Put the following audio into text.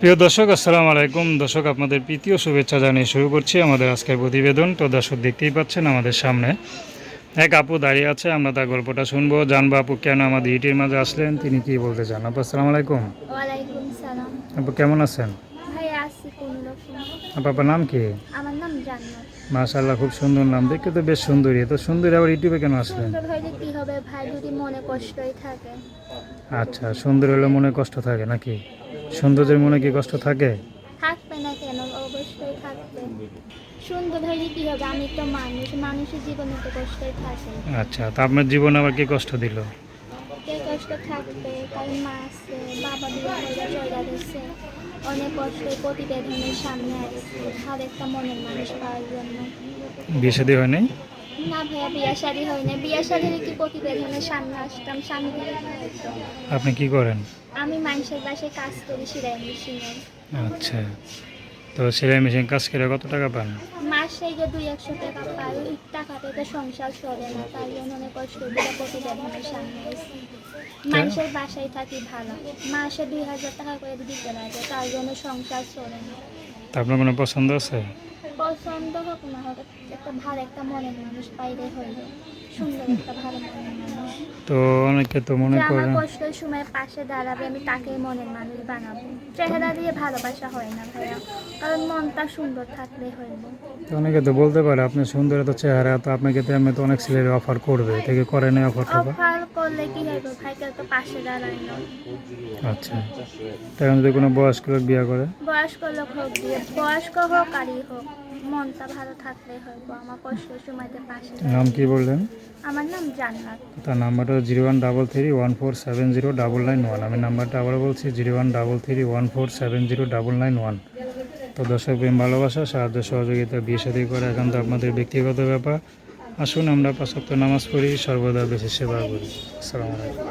প্রিয় দর্শক আসসালামু আলাইকুম। দর্শক আপনাদের প্রীতীয় শুভেচ্ছা জানিয়ে শুরু করছি আমাদের আজকের প্রতিবেদন। তো দর্শক দেখতেই পাচ্ছেন আমাদের সামনে এক আপু দাঁড়িয়ে আছে। আমরা তার গল্পটা শুনব। জানব আপু কেন আমাদের ইটির মাঝে আসলেন? তিনি কি বলতে চান? আপু আসসালামু আলাইকুম। আপু কেমন আছেন? আপু আপনার নাম কি? মাশাআল্লাহ খুব সুন্দর নাম। দেখতে তো বেশ সুন্দরী। তো সুন্দরী আবার ইউটিউবে কেন আসলেন? আচ্ছা সুন্দর হলে মনে কষ্ট থাকে নাকি? সৌন্দর্যের মনে কি কষ্ট থাকে? থাকবে না কেন? অবশ্যই থাকবে। সুন্দর হইলে কি হবে? আমি তো মানুষ। মানুষের জীবনে তো কষ্টই থাকে। আচ্ছা তা আপনার জীবনে আবার কি কষ্ট দিল? কে কষ্ট থাকবে? কারণ মা আছে বাবা বিয়ে চলে গেছে অনেক কষ্টে প্রতিবেদনের সামনে আসছে আর একটা মনের মানুষ পাওয়ার জন্য। বিয়ে শাদী হয় নাই? না ভাইয়া বিয়া শাড়ি হয় না বিয়া শাড়ি হলে কি প্রতিবেদনের সামনে আসতাম? সামনে। আপনি কি করেন? আমি মানুষের বাসায় কাজ করি সেলাই মেশিনে। আচ্ছা। তো সেলাই মেশিন কাজ করে কত টাকা পান? মাসে যে দুই একশো টাকা পাই। ওই টাকাতে তো সংসার চলে না তাই জন্য অনেক কষ্ট করে প্রতিবেদনের সামনে মানুষের বাসায় থাকি ভালো। মাসে দুই হাজার টাকা করে দিতে লাগে তার জন্য সংসার চলে না। তা আপনার কোনো পছন্দ আছে? পছন্দ হোক না হোক একটা ভালো একটা মনের মানুষ পাইলে হইল সুন্দর তো অনেকে তো মনে আমার কষ্টের সময় পাশে দাঁড়াবে আমি তাকেই মনের মানুষ বানাবো। চেহারা দিয়ে ভালোবাসা হয় না ভাইয়া কারণ মনটা সুন্দর থাকলে হইব তো অনেকে তো বলতে পারে আপনি সুন্দর এত চেহারা তো আপনাকে তো আমি তো অনেক ছেলের অফার করবে। থেকে করে অফার টফার অফার করলে কি হইব ভাই? কেউ তো পাশে দাঁড়ায় না। আচ্ছা। তখন যদি কোনো বয়স্ক লোক বিয়ে করে? বয়স্ক লোক হোক দিয়ে বয়স্ক হোক আরই হোক মনটা ভালো থাকলে হইব। আমার কষ্টের সময়তে পাশে নাম কি বললেন? আমার নাম জান্নাত। তার নাম্বারটা zero one double three one four seven zero double nine one. আমি নাম্বারটা আবার বলছি zero one double three one four seven zero double nine one. তো দর্শক প্রেম, ভালোবাসা, সাহায্য, সহযোগিতা, বিয়ে সাথে করে এখন তো আপনাদের ব্যক্তিগত ব্যাপার। আসুন আমরা পাঁচক্ত নামাজ পড়ি, সর্বদা বেশি সেবা করি। আসসালামু আলাইকুম।